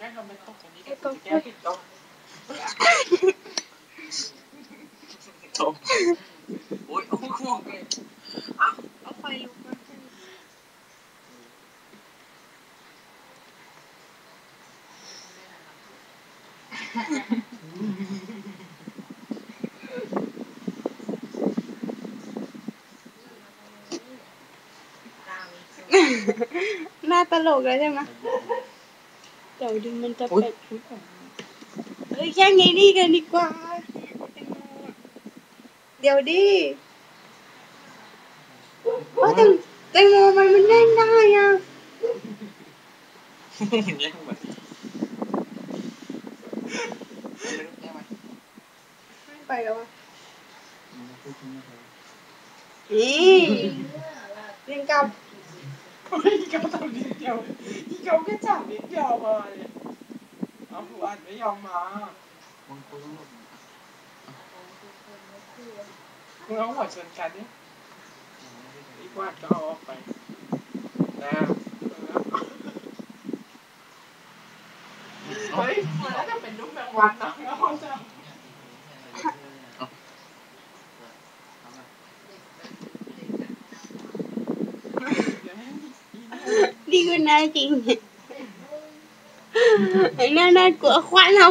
ตกอย่างนี้แกจะแก้ผิดต้องจบโอ้ยโอ้โหเอาเอาไฟลุกมาหน้าตลกเลยใช่ไหม เดี๋ยวดิมันจะเป็นเอ้ยแค่นี้นี่กันดีกว่า เดี๋ยวดิโอ้ยแตงแตงโมมันมันเล่นได้อะแย่งเหมือนแย่งไหมไม่ไปแล้วอะนี่เล่นกับเฮ้ยเขาทำนิดเดียวที่เขาแค่จับ นิดเดียวมาเนี่ยเอาผู้อ่านไม่ยอมมามึงเอาหัวชนกันเนี่ยอีกวาดก็เอาออกไปนะเฮ้ยมันน่าจะเป็นลูกแมงวันนะ เขาจะดีกว่าน่